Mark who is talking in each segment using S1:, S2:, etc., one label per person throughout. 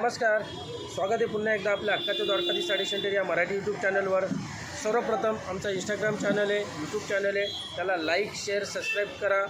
S1: नमस्कार. स्वागत आहे पुन्हा एकदा आपल्या हक्काच्या द्वारकाधी साडी सेंटर या मराठी यूट्यूब चॅनलवर सर्वप्रथम आमचा इंस्टाग्राम चॅनल आहे यूट्यूब चॅनल आहे. त्याला लाईक शेअर सबस्क्राईब करा.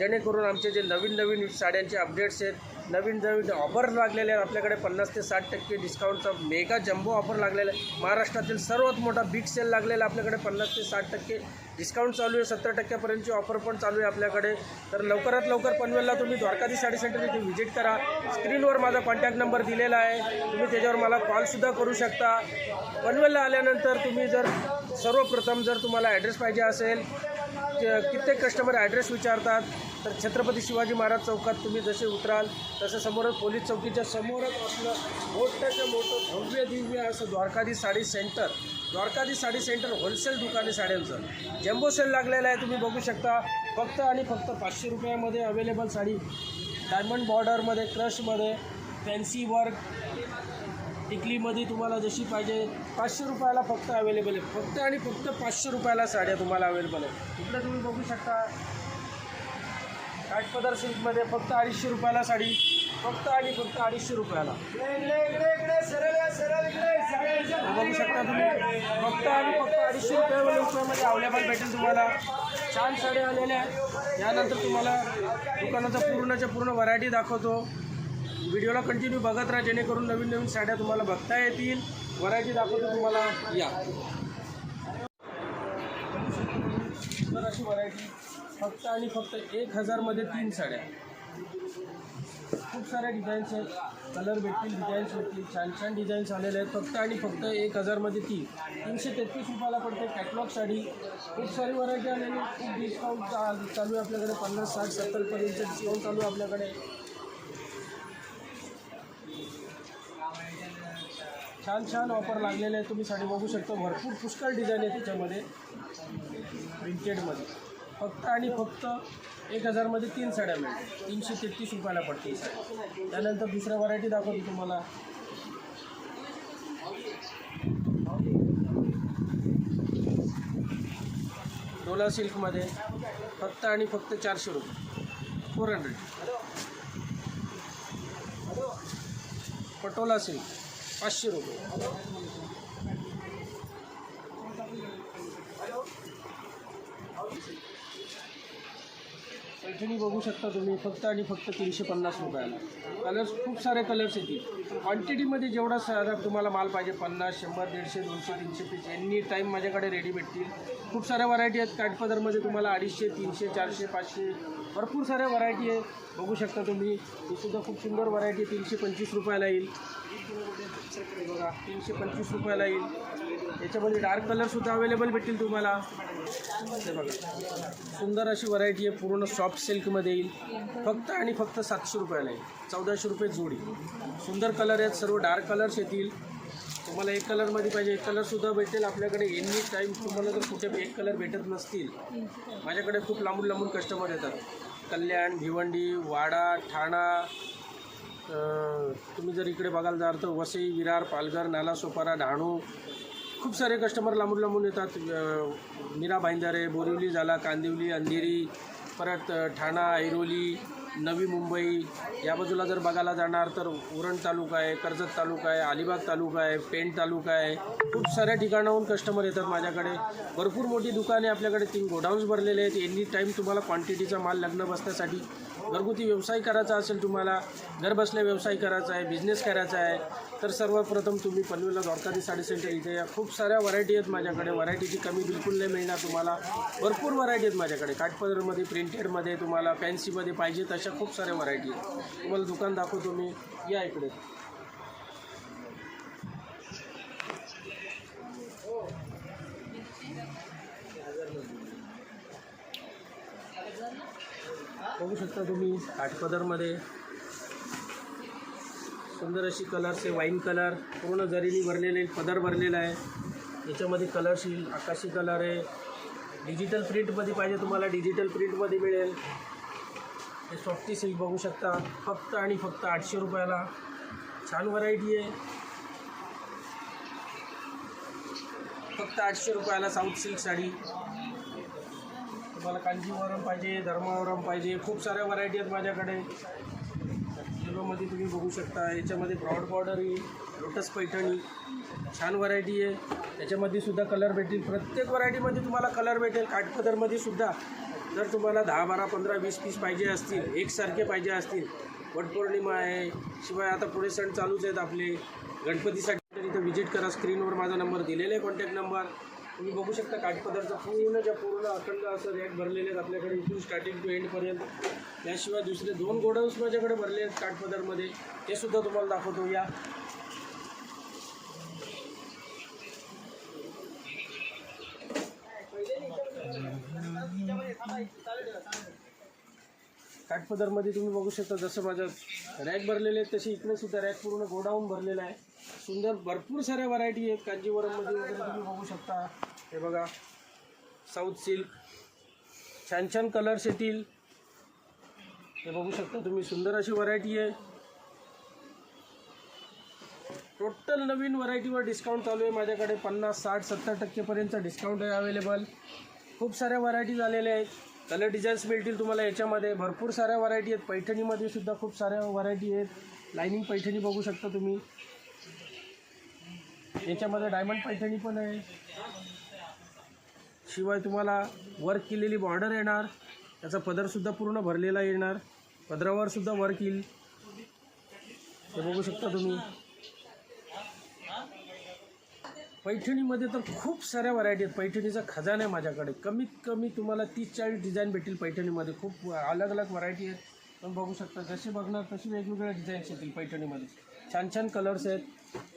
S1: जेणेकरून आमचे जे नवीन नवीन साड्यांचे अपडेट्स आहेत नवीन नवीन ऑफर लागलेले आहेत. आपल्याकडे पन्नास ते साठ टक्के डिस्काउंटचा मेगा जम्बो ऑफर लागलेला आहे. महाराष्ट्रातील सर्वात मोठा बिग सेल लागलेला आहे आपल्याकडे पन्नास ते साठ टक्के डिस्काउंट चालू आहे. सत्तर टक्क्यापर्यंतची ऑफर पण चालू आहे आपल्याकडे. तर लवकरात लवकर पनवेलला तुम्ही द्वारकाधी साडी सेंटर इथे व्हिजिट करा. स्क्रीनवर माझा कॉन्टॅक्ट नंबर दिलेला आहे. तुम्ही त्याच्यावर मला कॉलसुद्धा करू शकता. पनवेलला आल्यानंतर तुम्ही जर सर्वप्रथम जर तुम्हाला ॲड्रेस पाहिजे असेल कित्येक कस्टमर ॲड्रेस विचारतात. तर छत्रपती शिवाजी महाराज चौकात तुम्ही जसे उतराल तसं समोरच पोलीस चौकीच्या समोरच असलं मोठ्याच्या मोठं भव्य दिव्य असं Dwarkadhi sari centre. Dwarkadhi sari centre wholesale दुकाने साड्यांचं. जम्बो सेल लागलेला आहे तुम्ही बघू शकता. फक्त आणि फक्त पाचशे रुपयामध्ये अवेलेबल साडी. डायमंड बॉर्डरमध्ये क्रशमध्ये फॅन्सी वर्क टिकलीमध्ये तुम्हाला जशी पाहिजे पाचशे रुपयाला फक्त अवेलेबल आहे. फक्त आणि फक्त पाचशे रुपयाला साड्या तुम्हाला अवेलेबल आहे इकडे तुम्ही बघू शकता. काठपदार सिल्कमध्ये फक्त अडीचशे रुपयाला साडी. फक्त आणि फक्त अडीचशे रुपयाला. बघू शकता तुम्ही. फक्त आणि फक्त अडीचशे रुपयामध्ये रुपयामध्ये अवेलेबल भेटेल तुम्हाला. छान साड्या आलेल्या आहेत. यानंतर तुम्हाला दुकानाचा पूर्णच्या पूर्ण व्हरायटी दाखवतो. व्हिडिओला कंटिन्यू बघत राहा जेणेकरून नवीन नवीन साड्या तुम्हाला बघता येतील. व्हरायटी दाखवतो तुम्हाला. या. सुंदर अशी व्हरायटी फक्त आणि फक्त एक हजारमध्ये तीन साड्या. खूप साऱ्या डिझाईन्स आहेत. कलर भेटतील डिझाईन्स भेटतील छान छान डिझाईन्स आलेले आहेत. फक्त आणि फक्त एक हजारमध्ये तीन. तीनशे तेहतीस रुपयाला पडते कॅटलॉग साडी. खूप सारी व्हरायटी आलेली खूप डिस्काउंट चालू आहे आपल्याकडे. पन्नास साठ सत्तरपर्यंत डिस्काउंट चालू आहे आपल्याकडे. छान छान ऑफर लागलेले आहे तुम्ही साडी बघू शकता. भरपूर पुष्कळ डिझाईन आहे त्याच्यामध्ये प्रिंटेडमध्ये फक्त आणि फक्त एक हजारमध्ये तीन साड्या मिळतील तीनशे तेहतीस रुपयाला पडते ही साडी त्यानंतर दुसऱ्या व्हरायटी दाखवतो तुम्हाला. डोला सिल्कमध्ये फक्त आणि फक्त चारशे रुपये. फोर हंड्रेड पटोला सिल्क पाचशे रुपये. पैठणी बघू शकता तुम्ही फक्त आणि फक्त तीनशे पन्नास रुपयाला. कलर्स खूप सारे कलर्स येतील. क्वांटिटीमध्ये जेवढा सारा तुम्हाला माल पाहिजे पन्नास शंभर दीडशे दोनशे तीनशे पीस एनी टाईम माझ्याकडे रेडी भेटतील. खूप साऱ्या व्हरायटी आहेत. काठपदरमध्ये तुम्हाला अडीचशे तीनशे चारशे पाचशे भरपूर साऱ्या व्हरायटी आहे. बघू शकता तुम्ही ही सुद्धा खूप सुंदर व्हरायटी तीनशे पंचवीस रुपयाला येईल. बघा तीनशे पंचवीस रुपयाला येईल. याच्यामध्ये डार्क कलरसुद्धा अवेलेबल भेटतील तुम्हाला. सुंदर अशी व्हरायटी आहे. पूर्ण सॉफ्ट सिल्कमध्ये येईल. फक्त आणि फक्त सातशे रुपयाला येईल. चौदाशे रुपये जोडी. सुंदर कलर आहेत. सर्व डार्क कलर्स येतील. तुम्हाला एक कलरमध्ये पाहिजे. एक कलरसुद्धा भेटेल आपल्याकडे. एनी टाईम तुम्हाला जर कुठे एक कलर भेटत नसतील माझ्याकडे खूप लांबून लांबून कस्टमर येतात. कल्याण भिवंडी वाडा ठाणा तुम्ही जर इकडे बघायला जाल तर वसई विरार पालघर नाला सोपारा डहाणू खूप सारे कस्टमर लांबून लांबून येतात. अं, मीरा भाईंदरे बोरिवली झाला कांदिवली अंधेरी परत ठाणा ऐरोली नवी मुंबई. या बाजूला जर बघायला जाणार तर उरण तालुका आहे कर्जत तालुका आहे अलिबाग तालुका आहे पेण तालुका आहे. खूप साऱ्या ठिकाणाहून कस्टमर येतात माझ्याकडे. भरपूर मोठी दुकाने आपल्याकडे तीन गोडाऊन्स भरलेले आहेत. एनी टाईम तुम्हाला क्वांटिटीचा माल लग्न बसण्यासाठी घरगुती व्यवसाय करायचा असेल तुम्हाला घरबसल्या व्यवसाय करायचा आहे बिझनेस करायचा आहे तर सर्वप्रथम तुम्ही पनवेलला द्वारकाधी साडी सेंटर इथे या. खूप साऱ्या व्हरायटी आहेत माझ्याकडे. व्हरायटीची कमी बिलकुल नाही मिळणार तुम्हाला. भरपूर व्हरायटी आहेत माझ्याकडे. काठपदरमध्ये प्रिंटेडमध्ये तुम्हाला फॅन्सीमध्ये पाहिजे तशा खूप साऱ्या व्हरायटी आहेत. तुम्हाला दुकान दाखवतो मी. या इकडे. बघू शकता तुम्ही काठपदरमध्ये. सुंदर अशी कलर्स आहे वाईन कलर पूर्ण जरीनी भरलेले पदर भरलेला आहे. याच्यामध्ये कलर्स येईल. आकाशी कलर आहे. डिजिटल प्रिंटमध्ये पाहिजे तुम्हाला. डिजिटल प्रिंटमध्ये मिळेल. हे सॉफ्टी सिल्क बघू शकता. फक्त आणि फक्त आठशे रुपयाला. छान व्हरायटी आहे. फक्त आठशे रुपयाला साऊथ सिल्क साडी. तुम्हाला कांजीवरम पाहिजे धर्मावरम पाहिजे. खूप साऱ्या व्हरायटी आहेत माझ्याकडे. सिल्वरमध्ये तुम्ही बघू शकता याच्यामध्ये ब्रॉड बॉर्डर येईल लोटस पैठणी छान व्हरायटी आहे. त्याच्यामध्ये सुद्धा कलर भेटेल. प्रत्येक व्हरायटीमध्ये तुम्हाला कलर भेटेल. काठपदरमध्ये सुद्धा जर तुम्हाला दहा बारा पंधरा वीस पीस पाहिजे असतील एकसारखे पाहिजे असतील वटपौर्णिमा आहे शिवाय आता पुढे सण चालूच आहेत आपले. गणपतीसाठी तर इथं व्हिजिट करा स्क्रीनवर माझा नंबर दिलेला आहे कॉन्टॅक्ट नंबर तुम्ही बघू शकता काठपदरचा पूर्ण ज्या पूर्ण अखंड असं रॅक भरलेले आहेत आपल्याकडे इथून स्टार्टिंग टू एंडपर्यंत त्याशिवाय दुसरे दोन गोडाऊन्स माझ्याकडे भरले आहेत काठपदरमध्ये. ते सुद्धा तुम्हाला दाखवतो या काठपदरमध्ये तुम्ही बघू शकता जसं माझ्या रॅक भरलेले आहेत तसे इकडे सुद्धा रॅक पूर्ण गोडाऊन भरलेला आहे. सुंदर भरपूर साऱ्या व्हरायटी आहेत कांजीवरममध्ये वगैरे तुम्ही बघू शकता. हे बघा साऊथ सिल्क छान छान कलर्स येतील. हे बघू शकता तुम्ही सुंदर अशी व्हरायटी आहे. टोटल नवीन व्हरायटीवर डिस्काउंट चालू आहे. माझ्याकडे पन्नास साठ सत्तर टक्केपर्यंत डिस्काउंट आहे अवेलेबल खूप साऱ्या व्हरायटीज आलेल्या आहेत. कलर डिझाईन्स मिळतील तुम्हाला याच्यामध्ये. भरपूर साऱ्या व्हरायटी आहेत. पैठणीमध्ये सुद्धा खूप साऱ्या व्हरायटी आहेत. लाईनिंग पैठणी बघू शकता तुम्ही. याच्यामध्ये डायमंड पैठणी पण आहे. शिवाय तुम्हाला वर्क केलेली बॉर्डर येणार. त्याचा पदरसुद्धा पूर्ण भरलेला येणार. पदरावर सुद्धा वर्क येईल. हे बघू शकता तुम्ही. पैठणीमध्ये तर खूप साऱ्या व्हरायटी आहेत. पैठणीचा खजाना आहे माझ्याकडे. कमीत कमी तुम्हाला तीस चाळीस डिझाईन भेटेल पैठणीमध्ये. खूप अलग अलग व्हरायटी आहेत. पण बघू शकता जसे बघणार तसे वेगवेगळ्या डिझाईन्स येतील पैठणीमध्ये. छान छान कलर्स आहेत.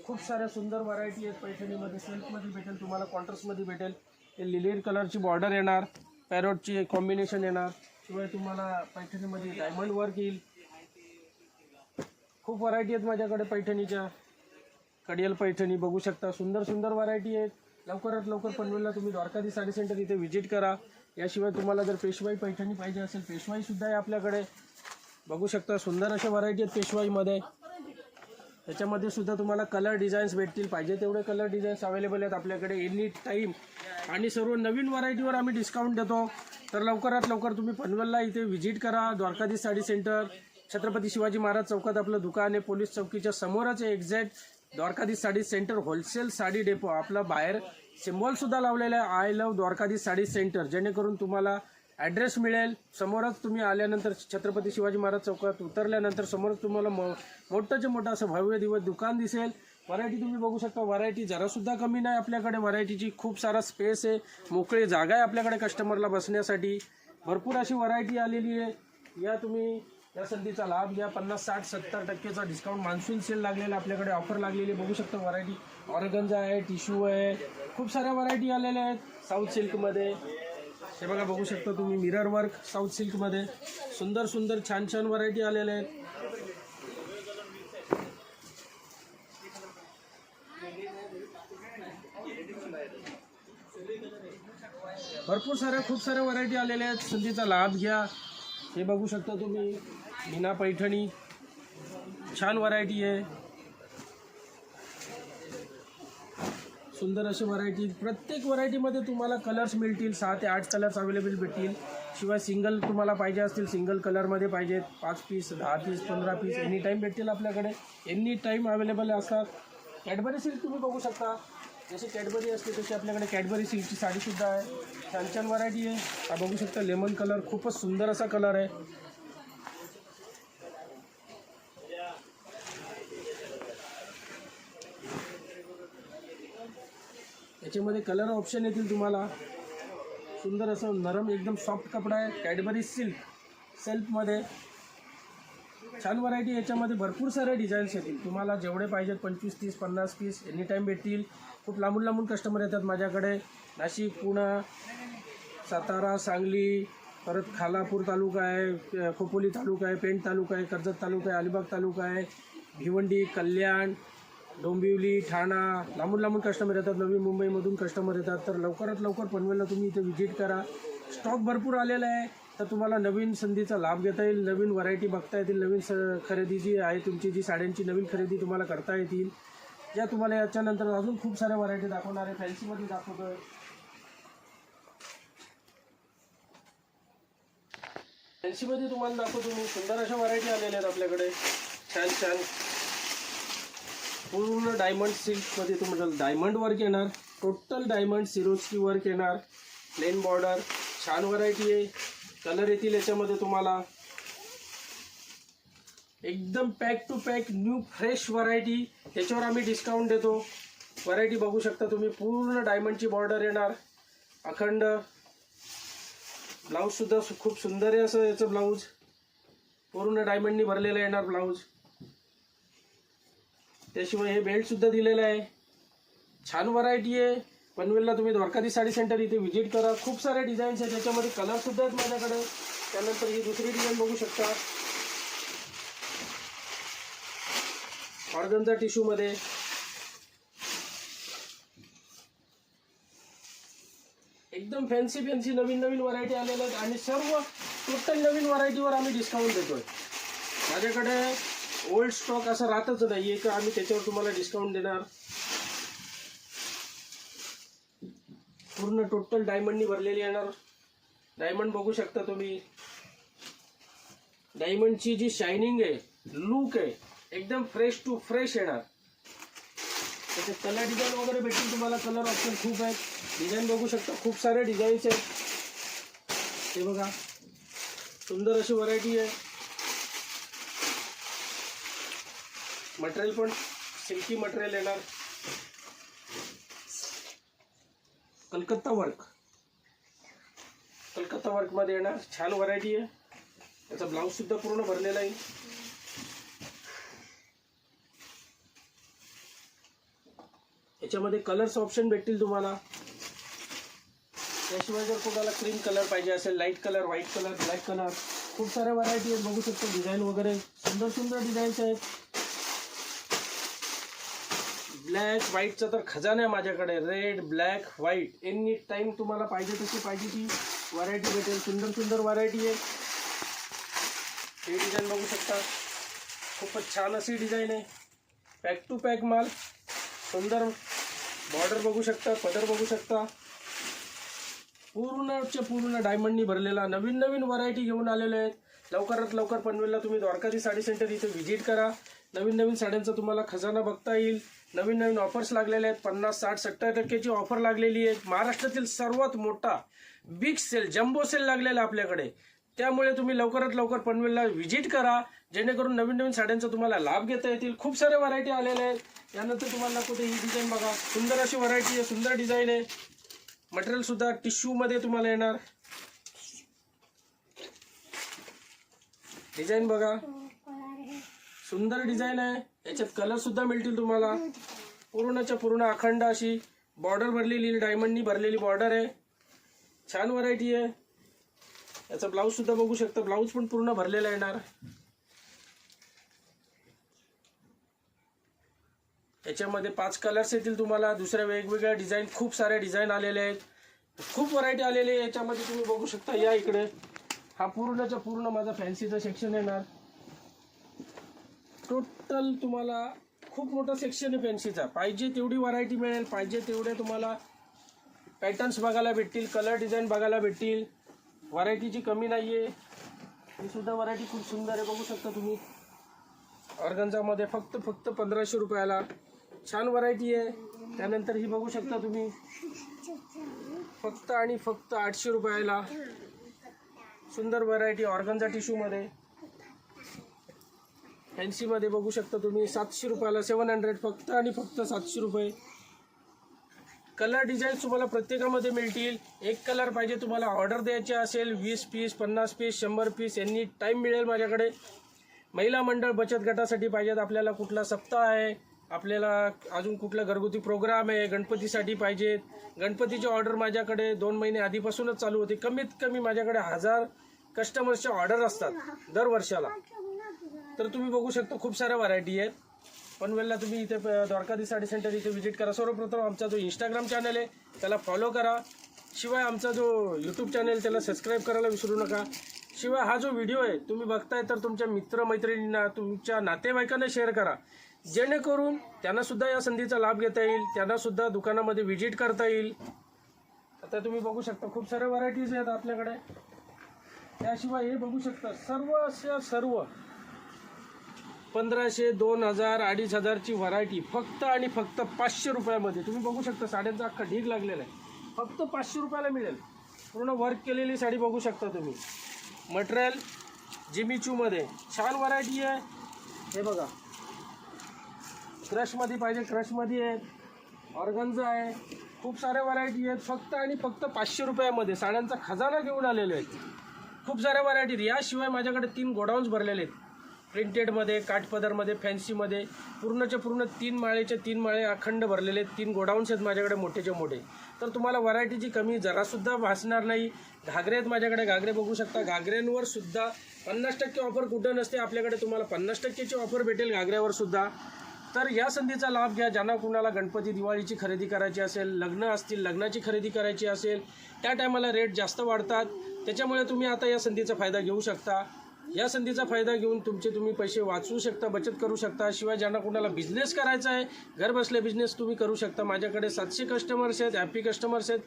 S1: खूप साऱ्या सुंदर व्हरायटी आहेत पैठणीमध्ये. सिल्कमध्ये भेटेल तुम्हाला कॉन्ट्रास्टमध्ये भेटेल. हे कलरची बॉर्डर येणार. पॅरोटची कॉम्बिनेशन येणार. शिवाय तुम्हाला पैठणीमध्ये डायमंड वर्क येईल. खूप व्हरायटी आहेत माझ्याकडे पैठणीच्या. कडियल पैठणी बघू शकता. सुंदर सुंदर व्हरायटी आहेत. लवकरात लवकर पनवेलला तुम्ही द्वारकाधी साडी सेंटर इथे व्हिजिट करा. याशिवाय तुम्हाला जर पेशवाई पैठणी पाहिजे असेल पेशवाईसुद्धा आहे आपल्याकडे. बघू शकता सुंदर अशा व्हरायटी आहेत पेशवाईमध्ये. त्याच्यामध्ये सुद्धा तुम्हाला कलर डिझाईन्स भेटतील. पाहिजे तेवढे कलर डिझाईन्स अवेलेबल आहेत आपल्याकडे. एनी टाईम आणि सर्व नवीन व्हरायटीवर आम्ही डिस्काउंट देतो. तर लवकरात लवकर तुम्ही पनवेलला इथे व्हिजिट करा. द्वारकाधीश साडी सेंटर छत्रपती शिवाजी महाराज चौकात आपलं दुकान आहे. पोलीस चौकीच्या समोरच आहे exact Dwarkadhish sari centre. Wholesale sari depot आपला बाहेर. सिम्बॉल सुद्धा लावलेला आहे. I love Dwarkadhish sari centre. जेणेकरून तुम्हाला ॲड्रेस मिळेल. समोरच तुम्ही आल्यानंतर छत्रपती शिवाजी महाराज चौकात उतरल्यानंतर समोरच तुम्हाला मो मोठंच्या मोठं असं भव्य दिवस दुकान दिसेल. व्हरायटी तुम्ही बघू शकता व्हरायटी जरासुद्धा कमी नाही आपल्याकडे. व्हरायटीची खूप सारा स्पेस आहे. मोकळी जागा आहे आपल्याकडे कस्टमरला बसण्यासाठी. भरपूर अशी व्हरायटी आलेली आहे. या तुम्ही या संधीचा लाभ घ्या. पन्नास साठ सत्तर टक्केचा डिस्काउंट मान्सून सेल लागलेला आहे. आपल्याकडे. ऑफर लागलेली आहे. बघू शकता व्हरायटी ऑर्गन्झा आहे टिश्यू आहे. खूप साऱ्या व्हरायटी आलेल्या आहेत. साऊथ सिल्कमध्ये हे बघा बघू शकता तुम्ही. मिरर वर्क साऊथ सिल्कमध्ये सुंदर सुंदर छान छान व्हरायटी आलेल्या आहेत. भरपूर साऱ्या खूप साऱ्या व्हरायटी आलेल्या आहेत. संधीचा लाभ घ्या. हे बघू शकता तुम्ही. मीना पैठणी. छान व्हरायटी आहे. सुंदर अशी व्हरायटी प्रत्येक व्हरायटीमध्ये तुम्हाला कलर्स मिळतील. सहा ते आठ कलर्स अवेलेबल भेटतील. शिवाय सिंगल तुम्हाला पाहिजे असतील सिंगल कलरमध्ये पाहिजेत पाच पीस दहा पीस पंधरा पीस एनी टाईम भेटतील आपल्याकडे. एनी टाईम अवेलेबल असतात. कॅडबरी सिल्क तुम्ही बघू शकता. जशी कॅडबरी असते तशी आपल्याकडे कॅडबरी सिल्कची साडीसुद्धा आहे. छान छान व्हरायटी आहे. हा बघू शकता लेमन कलर खूपच सुंदर असा कलर आहे. याच्यामध्ये कलर ऑप्शन येतील तुम्हाला. सुंदर असं नरम एकदम सॉफ्ट कपडा आहे. कॅडबरी सिल्क सेल्फमध्ये छान व्हरायटी याच्यामध्ये भरपूर साऱ्या डिझाईन्स येतील. तुम्हाला जेवढे पाहिजेत पंचवीस तीस पन्नास पीस एनी टाईम भेटतील. खूप लांबून लांबून कस्टमर येतात माझ्याकडे. नाशिक पुणा सातारा सांगली परत खालापूर तालुका आहे खोपोली तालुका आहे पेंट तालुका आहे कर्जत तालुका आहे अलिबाग तालुका आहे भिवंडी कल्याण डोंबिवली ठाणा. लांबून लांबून कस्टमर येतात. नवी मुंबईमधून कस्टमर येतात. तर लवकरात लवकर पनवेलला तुम्ही इथे व्हिजिट करा. स्टॉक भरपूर आलेला आहे. तर तुम्हाला नवीन संधीचा लाभ घेता येईल. नवीन व्हरायटी बघता येतील. नवीन स खरेदी जी आहे तुमची जी साड्यांची नवीन खरेदी तुम्हाला करता येतील. या तुम्हाला याच्यानंतर अजून खूप साऱ्या व्हरायटी दाखवणार आहे फॅन्सीमध्ये दाखवतोय. फॅन्सीमध्ये तुम्हाला दाखवतो मी. सुंदर अशा व्हरायटी आलेल्या आहेत आपल्याकडे. छान छान. पूर्ण डायमंड सिल्कमध्ये तुम्हाला डायमंड वर्क येणार. टोटल डायमंड सिरोस्की वर्क येणार. प्लेन बॉर्डर छान व्हरायटी आहे. कलर येतील याच्यामध्ये तुम्हाला. एकदम pack to pack new fresh variety त्याच्यावर आम्ही डिस्काउंट देतो. व्हरायटी बघू शकता तुम्ही. पूर्ण डायमंडची बॉर्डर येणार. अखंड. ब्लाऊजसुद्धा सु- खूप सुंदर आहे असं याचं ब्लाऊज पूर्ण डायमंडनी भरलेलं येणार ब्लाऊज त्याशिवाय हे बेल्टसुद्धा दिलेलं आहे. छान व्हरायटी आहे. पनवेलला तुम्ही द्वारकाधी साडी सेंटर इथे व्हिजिट करा. खूप सारे डिझाईन्स आहेत. त्याच्यामध्ये कलरसुद्धा आहेत माझ्याकडे. त्यानंतर ही दुसरी डिझाईन बघू शकता. ऑर्गनचा टिश्यू मध्ये. एकदम फॅन्सी फॅन्सी नवीन नवीन व्हरायटी आलेल्या आहेत आणि सर्व टोटल नवीन व्हरायटीवर आम्ही डिस्काउंट देतोय. माझ्याकडे ओल्ड स्टॉक असं राहतच नाही आहे का आम्ही त्याच्यावर तुम्हाला डिस्काउंट देणार. पूर्ण टोटल डायमंडनी भरलेली येणार. डायमंड बघू शकता तुम्ही. डायमंडची जी शायनिंग आहे लूक आहे एकदम फ्रेश टू फ्रेश येणार. त्याचे कलर डिझाईन वगैरे भेटतील तुम्हाला. कलर ऑप्शन खूप आहेत. डिझाईन बघू शकता. खूप सारे डिझाईन्स आहेत. हे बघा. सुंदर अशी व्हरायटी आहे. मटेरियल पण सिल्की मटेरियल येणार. कलकत्ता वर्क कलकत्ता वर्कमध्ये येणार. छान व्हरायटी आहे. त्याचा ब्लाऊज सुद्धा पूर्ण भरलेला आहे. याच्यामध्ये कलर्स ऑप्शन भेटतील तुम्हाला. त्याशिवाय जर कोणाला क्रीम कलर पाहिजे असेल light colour white colour black colour खूप साऱ्या व्हरायटी आहेत. बघू शकतो डिझाईन वगैरे. सुंदर सुंदर डिझाईन्स आहेत. ब्लॅक व्हाईटचा तर खजाना आहे माझ्याकडे. Red black white any time तुम्हाला पाहिजे तशी पाहिजे ती व्हरायटी भेटेल. सुंदर सुंदर व्हरायटी आहे. हे डिझाईन बघू शकता. खूपच छान अशी डिझाईन आहे. पॅक टू पॅक माल. सुंदर बॉर्डर बघू शकता पदर बघू शकता. पूर्णच्या पूर्ण डायमंडनी भरलेला नवीन नवीन व्हरायटी घेऊन आलेले आहेत. लवकरात लवकर पनवेलला तुम्ही द्वारकाधी साडी सेंटर इथे व्हिजिट करा. नवीन नवीन साड्यांचा तुम्हाला खजाना बघता येईल. नवीन नवीन ऑफर्स लागलेल्या आहेत. पन्नास साठ सत्तर टक्क्याची ऑफर लागलेली आहे. महाराष्ट्रातील सर्वात मोठा बिग सेल जम्बो सेल लागलेला आहे आपल्याकडे. त्यामुळे तुम्ही लवकरात लवकर पनवेलला व्हिजिट करा. जेणेकरून नवीन नवीन साड्यांचा तुम्हाला लाभ घेता येतील. खूप साऱ्या व्हरायटी आलेल्या आहेत. यानंतर तुम्हाला कुठे ही डिझाईन बघा. सुंदर अशी व्हरायटी आहे सुंदर डिझाईन आहे. मटेरियल सुद्धा टिश्यू मध्ये तुम्हाला येणार. डिझाईन बघा. सुंदर डिझाईन आहे. याच्यात कलर सुद्धा मिळतील तुम्हाला. पूर्णच्या पूर्ण अखंड अशी बॉर्डर भरलेली डायमंडनी भरलेली बॉर्डर आहे. छान व्हरायटी आहे. याचा ब्लाऊज सुद्धा बघू शकता. ब्लाऊज पण पूर्ण भरलेला येणार याच्यामध्ये पाच कलर्स येतील तुम्हाला. दुसऱ्या वेगवेगळ्या डिझाईन खूप साऱ्या डिझाईन आलेले आहेत. खूप व्हरायटी आलेली आहे. याच्यामध्ये तुम्ही बघू शकता या इकडे. हा पूर्णच्या पूर्ण माझा फॅन्सीचा सेक्शन येणार. टोटल तुम्हाला खूप मोठा सेक्शन आहे फॅन्सीचा पाहिजे तेवढी व्हरायटी मिळेल. पाहिजे तेवढे तुम्हाला पॅटर्न्स बघायला भेटतील कलर डिझाईन बघायला भेटतील. व्हरायटीची कमी नाही आहे ही सुद्धा व्हरायटी खूप सुंदर आहे. बघू शकता तुम्ही. ऑर्गन्झामध्ये फक्त फक्त पंधराशे रुपयाला. छान व्हरायटी आहे. त्यानंतर ही बघू शकता तुम्ही. फक्त आणि फक्त आठशे रुपयाला. सुंदर व्हरायटी ऑर्गनचा टिश्यूमध्ये फॅन्सीमध्ये बघू शकता तुम्ही. सातशे रुपयाला सेवन हंड्रेड फक्त आणि फक्त सातशे रुपये. कलर डिझाईन तुम्हाला प्रत्येकामध्ये मिळतील. एक कलर पाहिजे तुम्हाला ऑर्डर द्यायची असेल वीस पीस पन्नास पीस शंभर पीस यांनी टाईम मिळेल माझ्याकडे. महिला मंडळ बचत गटासाठी पाहिजेत आपल्याला कुठला सप्ताह आहे आपल्याला अजून कुठला घरगुती प्रोग्राम आहे गणपतीसाठी पाहिजेत. गणपतीची ऑर्डर माझ्याकडे दोन महिने आधीपासूनच चालू होते. कमीत कमी माझ्याकडे हजार कस्टमर्सच्या ऑर्डर असतात दर वर्षाला. तर तुम्ही बघू शकता खूप साऱ्या व्हरायटी आहेत. पनवेलला तुम्ही इथे प- द्वारकाधी साडी सेंटर इथे व्हिजिट करा. सर्वप्रथम आमचा जो इंस्टाग्राम चॅनल आहे त्याला फॉलो करा. शिवाय आमचा जो यूट्यूब चॅनल त्याला सबस्क्राईब करायला विसरू नका. शिवाय हा जो व्हिडिओ आहे तुम्ही बघताय तर तुमच्या मित्रमैत्रिणींना तुमच्या नातेवाईकांना शेअर करा. जेणेकरून त्यांनासुद्धा या संधीचा लाभ घेता येईल त्यांनासुद्धा दुकानामध्ये व्हिजिट करता येईल. आता तुम्ही बघू शकता खूप साऱ्या व्हरायटीज आहेत आपल्याकडे. त्याशिवाय हे बघू शकता सर्व अशा सर्व पंधराशे दोन हजार अडीच हजारची व्हरायटी फक्त आणि फक्त पाचशे रुपयामध्ये. तुम्ही बघू शकता साड्यांचा अख्खा ढीग लागलेला आहे. फक्त पाचशे रुपयाला मिळेल. पूर्ण वर्क केलेली साडी बघू शकता तुम्ही. मटेरियल जिमीचूमध्ये. छान व्हरायटी आहे. हे बघा. क्रशमध्ये पाहिजे क्रशमध्ये आहेत ऑर्गन्झा आहे. खूप साऱ्या व्हरायटी आहेत. फक्त आणि फक्त पाचशे रुपयामध्ये. साड्यांचा खजाना घेऊन आलेले आहेत. खूप साऱ्या व्हरायटी आहेत. याशिवाय माझ्याकडे तीन गोडाऊन्स भरलेले आहेत. प्रिंटेडमध्ये काठपदरमध्ये फॅन्सीमध्ये पूर्णच्या पूर्ण तीन माळेच्या तीन माळे अखंड भरलेले आहेत. तीन गोडाऊन्स आहेत माझ्याकडे मोठेचे मोठे. तर तुम्हाला व्हरायटीची कमी जरासुद्धा भासणार नाही. घागरे आहेत माझ्याकडे घागरे बघू शकता. घागऱ्यांवर सुद्धा पन्नास टक्के ऑफर कुठं नसते आपल्याकडे तुम्हाला पन्नास टक्केची ऑफर भेटेल घागऱ्यावर सुद्धा. तर या संधीचा लाभ घ्या ज्यांना कुणाला गणपती दिवाळीची खरेदी करायची असेल लग्न असतील लग्नाची खरेदी करायची असेल त्या टायमाला रेट जास्त वाढतात. त्याच्यामुळे तुम्ही आता या संधीचा फायदा घेऊ शकता. या संधीचा फायदा घेऊन तुमचे तुम्ही पैसे वाचवू शकता बचत करू शकता. शिवाय ज्यांना कुणाला बिझनेस करायचा आहे घर बसल्या बिझनेस तुम्ही करू शकता. माझ्याकडे सातशे कस्टमर्स आहेत हॅपी कस्टमर्स आहेत.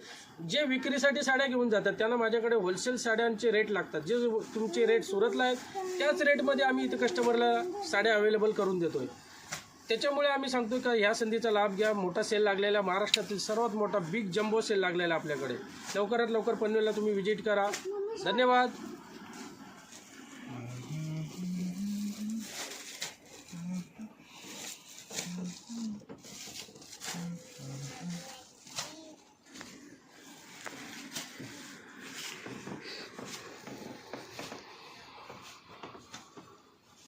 S1: जे विक्रीसाठी साड्या घेऊन जातात त्यांना माझ्याकडे होलसेल साड्यांचे रेट लागतात. जे तुमचे रेट सुरतला आहेत त्याच रेटमध्ये आम्ही इथे कस्टमरला साड्या अवेलेबल करून देतोय. त्याच्यामुळे आम्ही सांगतो का ह्या संधीचा लाभ घ्या. मोठा सेल लागलेला महाराष्ट्रातील सर्वात मोठा बिग जम्बो सेल लागलेला आपल्याकडे. लवकरात लवकर पनवेलला तुम्ही व्हिजिट करा. धन्यवाद.